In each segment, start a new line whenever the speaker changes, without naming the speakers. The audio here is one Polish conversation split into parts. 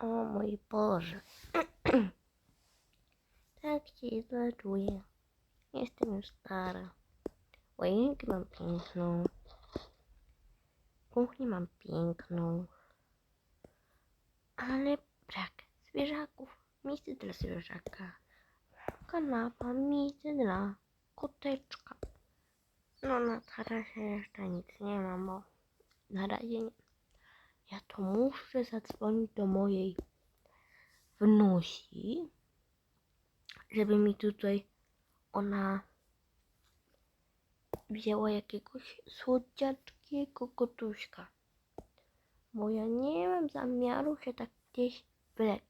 O mój Boże. tak się źle czuję. Jestem już stara. Łazienkę mam piękną. Kuchnię mam piękną. Ale brak zwierzaków. Miejsce dla zwierzaka. Kanapa, miejsce dla koteczka. No na tarasie jeszcze nic nie mam, bo na razie nie. Ja to muszę zadzwonić do mojej wnusi, żeby mi tutaj ona wzięła jakiegoś słodziaczkiego kotuśka. Bo ja nie mam zamiaru się tak gdzieś wlec.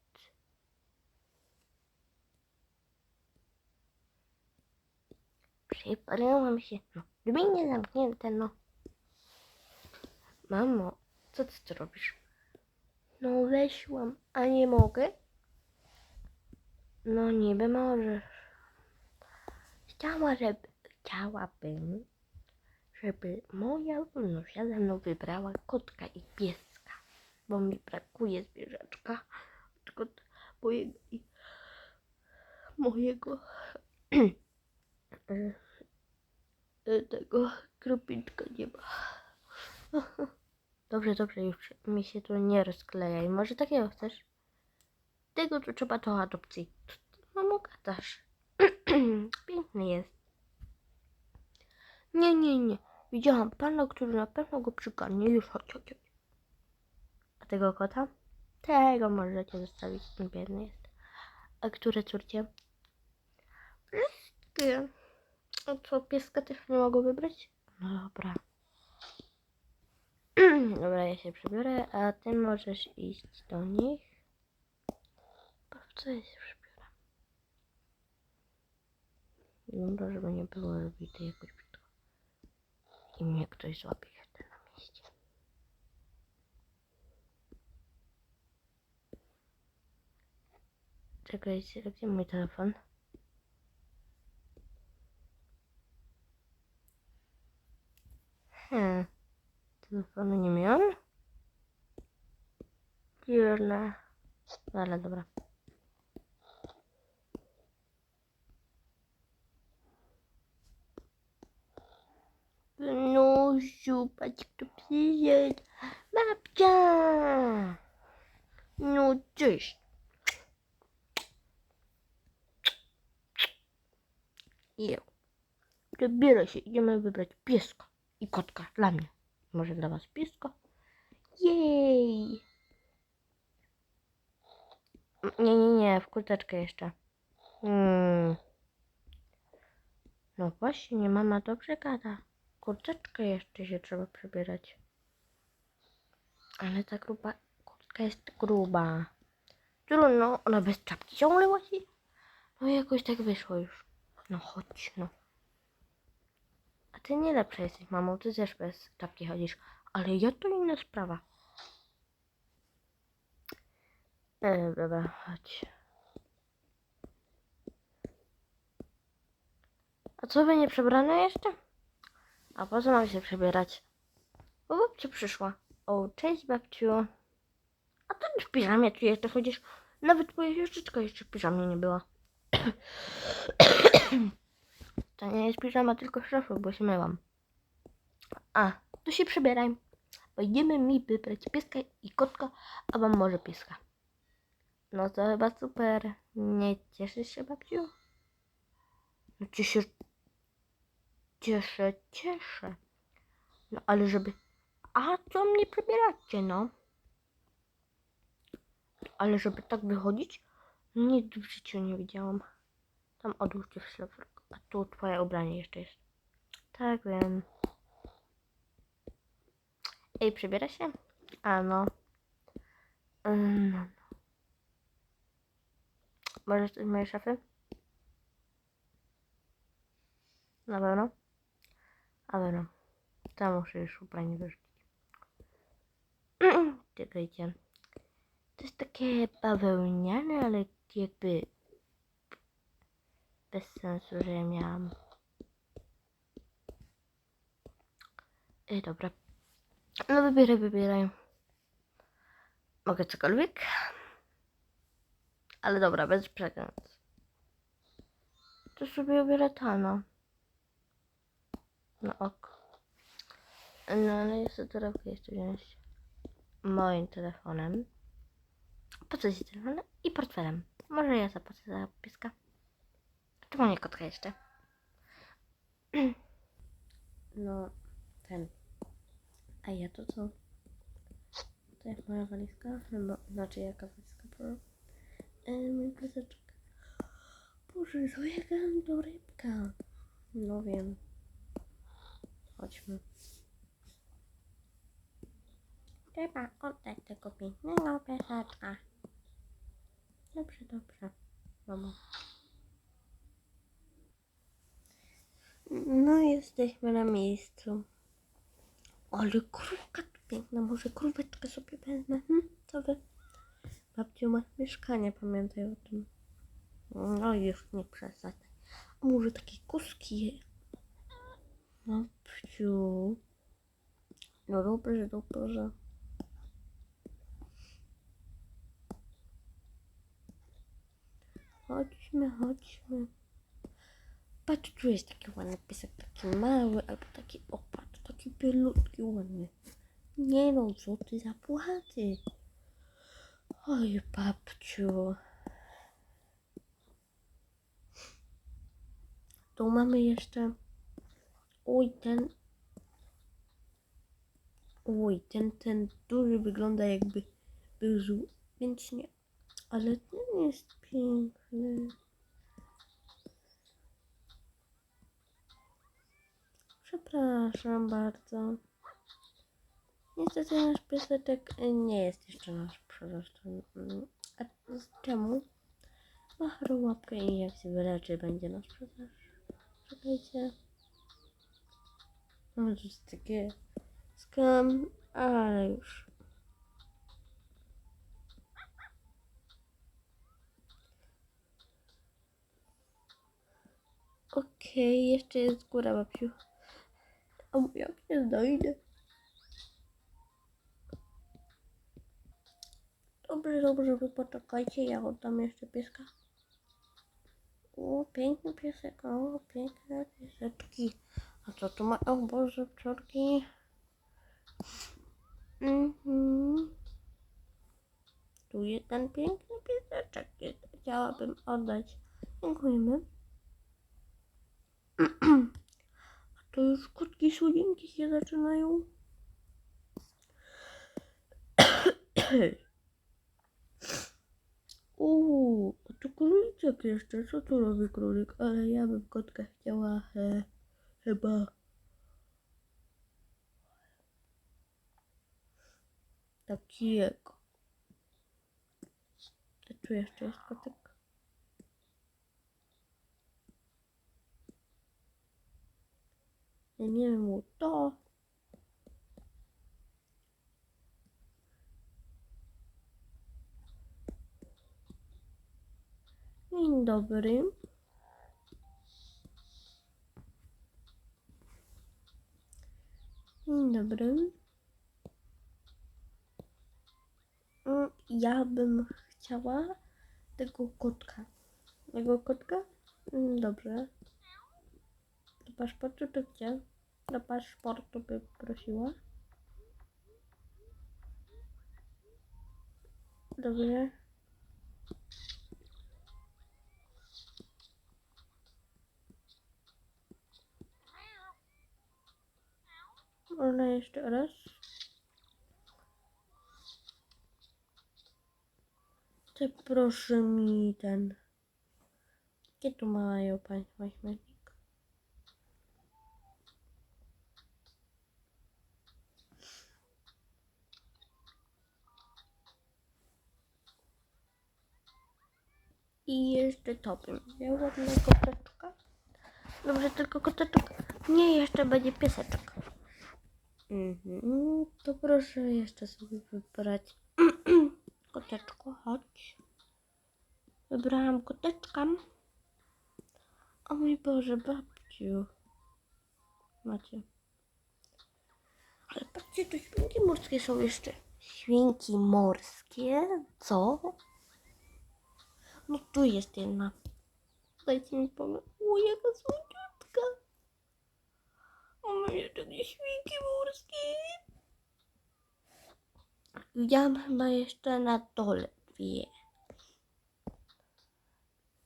Przyparłam się. No, drzwi nie zamknięte, no. Mamo, co ty tu robisz? No weszłam, a nie mogę? No niby możesz. Chciała, żeby, chciałabym, żeby moja wnusia ze mną wybrała kotka i pieska, bo mi brakuje zwierzaczka, tylko mojego i mojego e, tego kropiczka nie ma. Dobrze, dobrze, już mi się tu nie rozklejaj. Może takiego chcesz? Tego tu trzeba do adopcji. Mamo, gadasz. Piękny jest. Nie, nie, nie. Widziałam pana, który na pewno go przygarnie. Już chodź, chodź, chodź. A tego kota? Tego możecie zostawić, ten biedny jest. A które córcie? Wszystkie. A co, pieska też nie mogą wybrać? No dobra. Dobra, ja się przebiorę, a ty możesz iść do nich. Co ja się przebiorę? Dobra, żeby nie było robite jakoś brzydko. I mnie ktoś złapie jeszcze na mieście. Czekajcie, gdzie mój telefon? Hmm. Telefonu nie miałem? Dziwne. Ale dobra. Wnusiu, patrz kto przyszedł. Babcia! No cześć. Jo. Przebiera się, idziemy wybrać pieska i kotka dla mnie. Może dla was pieska? Jej! Nie, nie, nie, w kurteczkę jeszcze. Hmm. No właśnie, mama dobrze gada. Kurteczkę jeszcze się trzeba przebierać. Ale ta gruba kurtka jest gruba. Trudno, ona bez czapki ciągle łazi. No jakoś tak wyszło już. No chodź, no. Ty nie lepsza jesteś, mamo, ty też bez czapki chodzisz. Ale ja to inna sprawa. E, dobra, chodź. A co wy nie przebrane jeszcze? A po co mam się przebierać? Bo babcia przyszła. O, cześć babciu. A ty w piżamie tu jeszcze chodzisz. Nawet twoja siostrzyczka jeszcze w piżamie nie była. To nie jest piżama, tylko szafy, bo się myłam. A, to się przebieraj. Będziemy mi wybrać pieska i kotka, a wam może pieska. No to chyba super. Nie cieszysz się, babciu? No cieszę. Cieszę, cieszę. No ale żeby... A co mnie przebieracie, no? Ale żeby tak wychodzić? Nic w życiu nie widziałam. Tam odłóżcie w szlafrok. A tu twoje ubranie jeszcze jest. Tak wiem. Ej, przebiera się? A no. Mm, No, no. Możesz z mojej szafy? Na pewno? A pewno. Tam muszę już ubranie wyrzucić. Czekajcie. To jest takie bawełniane, ale jakby bez sensu, że ja miałam. Ej, dobra. No wybieraj, wybieraj. Mogę cokolwiek? Ale dobra, bez przekręt. To sobie ubiorę Tana. No ok. No ale jeszcze torebkę jeszcze wziąć moim telefonem. Po co ci telefonem? I portfelem. Może ja zapłacę za pieska. Czemu nie kotka jeszcze? No, ten. A ja to co? To jak moja walizka? No, znaczy jaka walizka, pro? E, mój plececzek. Boże, to jaka torebka. No wiem. Chodźmy. Trzeba oddać tego pięknego piesaczka. Dobrze, dobrze. Mamo. No, jesteśmy na miejscu. Ale krówka piękna. Może króweczkę sobie wezmę. Hm? Co wy? Babciu, masz mieszkanie, pamiętaj o tym. No już nie przesadzaj. A może takie kuski? Babciu. No dobrze, dobrze. Chodźmy, chodźmy. Patrz, tu jest taki ładny piesek, taki mały, albo taki opat, taki pielutki, ładny. Nie no, co ty za płaty? Oj, babciu. Tu mamy jeszcze... Oj, ten... Oj, ten, ten duży wygląda jakby był zły, więc nie. Ale ten jest piękny. Przepraszam bardzo. Niestety nasz pieseczek nie jest jeszcze nasz przerosty. A czemu? Ma chorą łapkę i jak się wyleczy, będzie nasz sprzedaż. Czekajcie. No to jest takie skam, ale już. Okej, jeszcze jest góra, babciu. A jak nie znajdę? Dobrze, dobrze, wy poczekajcie, ja oddam jeszcze pieska. O, piękny piesek, o, piękne pieseczki. A co tu ma? O Boże, wczorki. Mhm. Tu jest ten piękny pieseczek, chciałabym oddać. Dziękujemy. To już krótkie słodzinki się zaczynają. Uuu, tu króliczek jeszcze. Co tu robi królik? Ale ja bym kotka chciała he, chyba. Takiego. Tu jeszcze jest kotek. Wiem, mu to. Dzień dobry. Dzień dobry. Mm, Ja bym chciała tego kotka. Tego kotka? Mm, Dobrze. Do paszportu to gdzie? Do paszportu by prosiła. Dobrze. Można jeszcze raz. Ty proszę mi ten. Gdzie tu mają państwo śmietnik? I jeszcze to bym wziął ładnego koteczka. Dobrze, tylko koteczek. Nie, jeszcze będzie pieseczek. Mhm, to proszę jeszcze sobie wybrać koteczko, chodź. Wybrałam koteczka. O mój Boże, babciu. Macie. Ale patrzcie, tu świnki morskie są jeszcze. Świnki morskie? Co? No tu jest jedna. Dajcie mi pomysł. O, jaka słodziutka. O, mnie takie świnki morskie. Widziałam chyba jeszcze na dole dwie.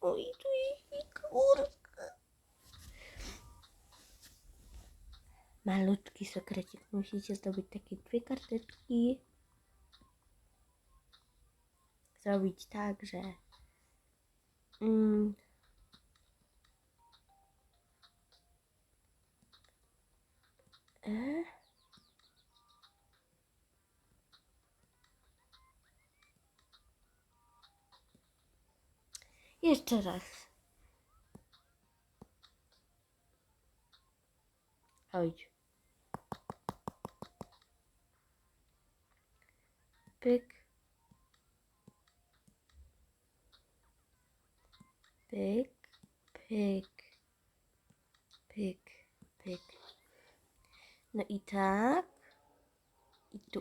O, i tu jest świnka morska. Malutki sekrecik. Musicie zdobyć takie dwie karteczki. Zrobić tak, że mm, e? Jeszcze raz. Chodź. Pyk, pyk, pyk, pyk. No i tak. I tu.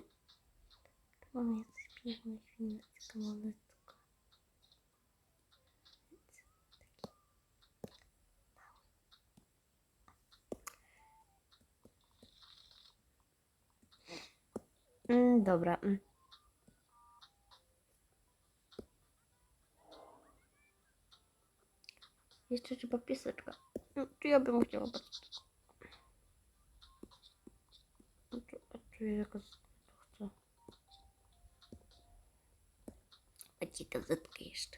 Tu mam jakieś piękne. Mm, dobra. Jeszcze trzeba pieseczka. No, czy ja bym chciała patrzeć. A tu, a tu jaka z- to chcę. A ci gazetkę jeszcze.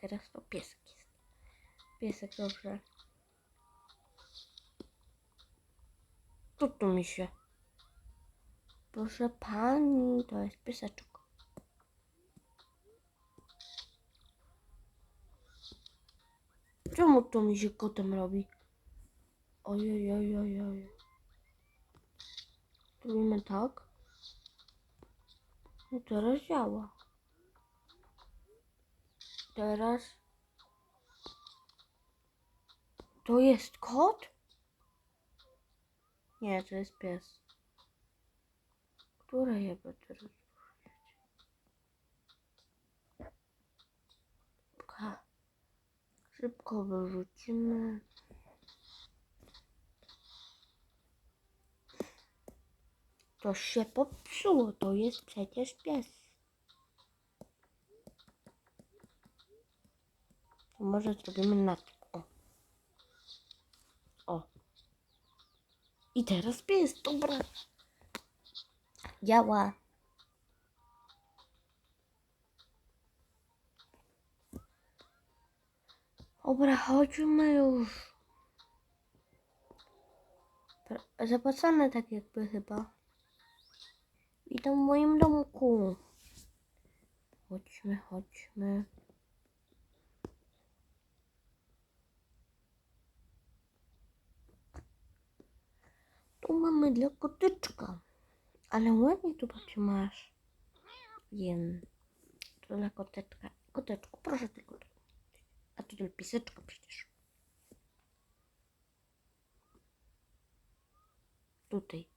Teraz to piesek jest. Piesek, dobrze. Co tu mi się? Proszę pani, to jest pieseczek. Czemu to mi się kotem robi? Ojej, ojej, ojej. Robimy tak. No teraz działa. Teraz. To jest kot? Nie, to jest pies. Które jego teraz? Szybko. Szybko wyrzucimy. To się popsuło, to jest przecież pies. To może zrobimy na tym. O. O. I teraz pies, dobra. Działa. Dobra, chodźmy już. Zapłacone tak jakby chyba. Witam w moim domku. Chodźmy, chodźmy. Tu mamy dla kotyczka. Ale ładnie tu babciu masz. Wiem. To dla koteczka. Koteczku, proszę tylko. A tu dla piseczka przecież. Tutaj.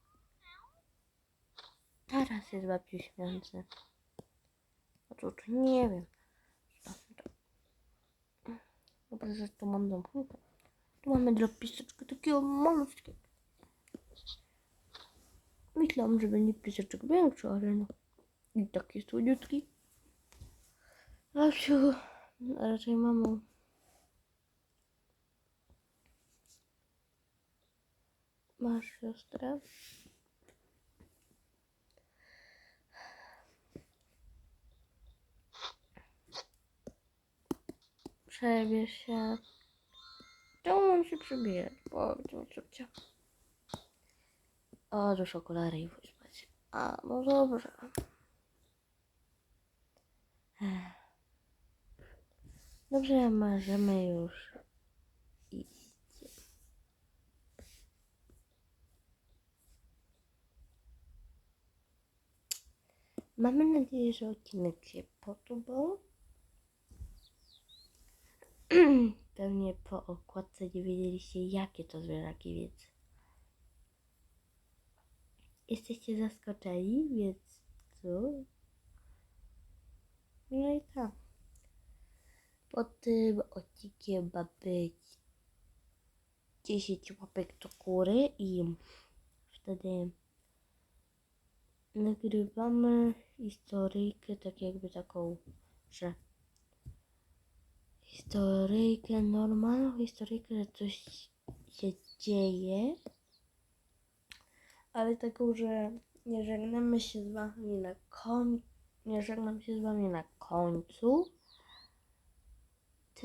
Teraz jest babciu śpiący. A tu, tu nie wiem. Dobra, że tu mam zamknięte. Tu mamy dla piseczka takiego malutkiego. Myślałam, że będzie pieseczek większy, ale no. I taki słodziutki. Babciu, a raczej mamą. Masz siostrę? Przebierz się. Czemu mam się przebierać? Powiedz mi, ciocia. O, już okulary i wyspać. A, no dobrze. Ech. Dobrze, możemy już iść. Mamy nadzieję, że odcinek się podobał. Pewnie po okładce nie wiedzieliście, jakie to zwierzaki, więc jesteście zaskoczeni, więc co? No i Pod tym odcinkiem ma być 10 łapek do góry i wtedy nagrywamy historyjkę, tak jakby taką, że historyjkę, normalną historyjkę, że coś się dzieje, ale taką, że nie żegnamy się z wami na koń, nie żegnam się z wami na końcu,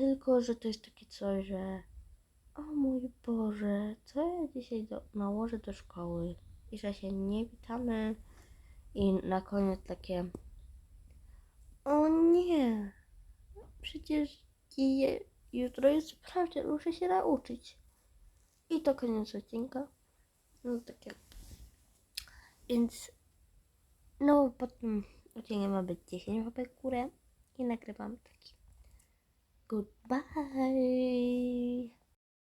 tylko, że to jest takie coś, że o mój Boże, co ja dzisiaj do, nałożę do szkoły i że się nie witamy i na koniec takie o nie, przecież je, jutro jest sprawdzian, muszę się nauczyć. I to koniec odcinka. No takie. Więc no po tym odcinku ma być 10 łapek górę i nagrywam taki Goodbye.